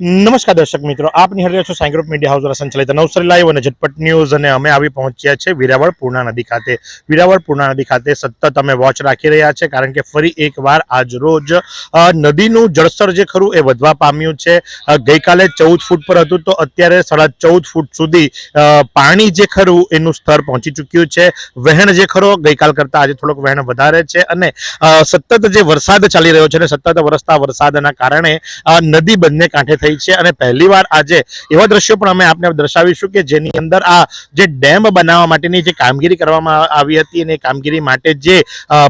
નમસ્કાર દર્શક મિત્રો, આપ નિહાળી છો સાંઈ ગ્રુપ મીડિયા હાઉસ દ્વારા સંચાલિત નવસારી લાઈવ અને ઝટપટ ન્યૂઝ અને અમે આવી પહોંચ્યા છે વિરાવળ પૂર્ણા નદી ખાતે. વિરાવળ પૂર્ણા નદી ખાતે સતત અમે વોચ રાખી રહ્યા છે કારણ કે ફરી એકવાર આજ રોજ નદીનું જળસ્તર જે ખરું એ વધવા પામ્યું છે. ગઈકાલે ચૌદ ફૂટ પર હતું તો અત્યારે સાડા ચૌદ ફૂટ સુધી પાણી જે ખરું એનું સ્તર પહોંચી ચૂક્યું છે. વહેણ જે ખરો ગઈકાલ કરતાં આજે થોડોક વહેણ વધારે છે અને સતત જે વરસાદ ચાલી રહ્યો છે અને સતત વરસતા વરસાદના કારણે નદી બંને કાંઠે થઈ છે અને પહેલીવાર આજે એવા દ્રશ્યો પણ અમે આપને દર્શાવીશું કે જેની અંદર આ જે ડેમ બનાવવા માટેની જે કામગીરી કરવામાં આવી હતી અને કામગીરી માટે જે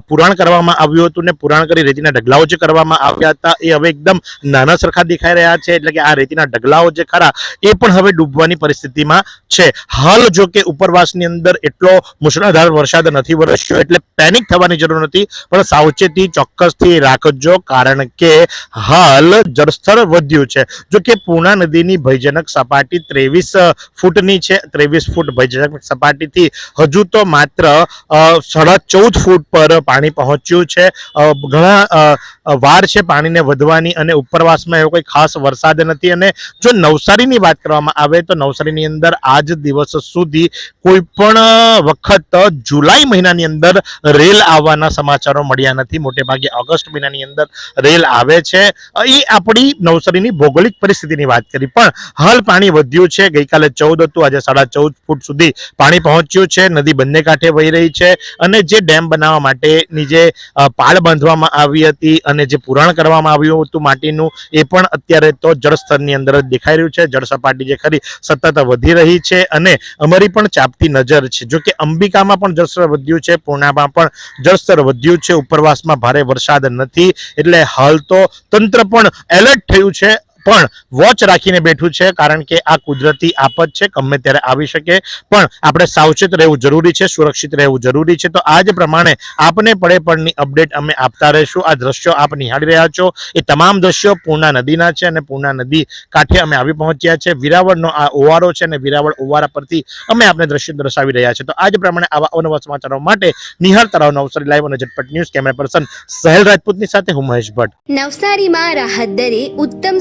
પુરાણ કરવામાં આવ્યું હતું ને પુરાણ કરી રેતીના ઢગલાઓ જે કરવામાં આવ્યા હતા એ હવે એકદમ નાના સરખા દેખાઈ રહ્યા છે એટલે કે આ રેતીના ઢગલાઓ જે ખરા એ પણ હવે ડૂબવાની પરિસ્થિતિમાં છે. હાલ જો કે ઉપરવાસની અંદર એટલો મુશળધાર વરસાદ નથી વરસ્યો એટલે પેનિક થવાની જરૂર નથી, પણ સાવચેતી ચોક્કસથી રાખજો કારણ કે હાલ જળસ્તર વધ્યું છે. જો કે પૂર્ણા નદીની ભયજનક સપાટી ત્રેવીસ ફૂટની છે. ત્રેવીસ ફૂટ ભયજનક સપાટીથી હજુ તો માત્ર સાડા ચૌદ ફૂટ પર પાણી પહોંચ્યું છે. ઘણા વાર છે પાણીને વધવાની અને ઉપરવાસમાં એવો કોઈ ખાસ વરસાદ નથી. અને જો નવસારીની વાત કરવામાં આવે તો નવસારીની અંદર આજ દિવસ સુધી કોઈ પણ વખત જુલાઈ મહિનાની અંદર રેલ આવવાના સમાચારો મળ્યા નથી. મોટેભાગે ઓગસ્ટ મહિનાની અંદર રેલ આવે છે. એ આપણી નવસારીની ભૌગોલિક પરિસ્થિતિની વાત કરી. પણ હાલ પાણી વધ્યું છે. ગઈકાલે ચૌદ હતું. આજે સાડા ચૌદ ફૂટ સુધી પાણી પહોંચ્યું છે. નદી બંને કાંઠે વહી રહી છે. અને જે ડેમ બનાવવા માટેની જે પાળ બાંધવામાં આવી હતી અને જે પુરાણ કરવામાં આવ્યું હતું માટીનું, એ પણ અત્યારે તો જળસ્તરની અંદર જ દેખાઈ રહ્યું છે. જળ સપાટી જે ખરી, સતત વધી રહી છે અને અમારી પણ ચાપતી નજર છે. જો કે અંબિકામાં પણ જળસ્તર વધ્યું છે, પૂર્ણામાં પણ જળસ્તર વધ્યું છે. ઉપરવાસમાં ભારે વરસાદ નથી. એટલે હાલ તો તંત્ર પણ એલર્ટ થયું છે પણ વોચ રાખીને બેઠું છે, કારણ કે આ કુદરતી આફત છે, ગમે ત્યારે આવી શકે. પણ આપણે સાવચેત રહેવું જરૂરી છે, સુરક્ષિત રહેવું જરૂરી છે. તો આ જ પ્રમાણે આપને પડે પડની અપડેટ અમે આપતા રહીશું. આ દ્રશ્યો આપ નિહાળી રહ્યા છો. એ તમામ દ્રશ્યો પૂર્ણા નદીના છે અને પૂર્ણા નદી કાંઠે અમે આવી પહોંચ્યા છે. વિરાવળનો આ ઓવારો છે અને વિરાવળ ઓવારા પરથી અમે આપને દ્રશ્ય દર્શાવી રહ્યા છે. તો આ જ પ્રમાણે આવા અવનવા સમાચારો માટે નિહાર તરાવ નવસારી લાઈવ અને Jhatpat news camera person Sahel રાજપૂતની સાથે હું મહેશ ભટ્ટ. નવસારીમાં રાહત દરે ઉત્તમ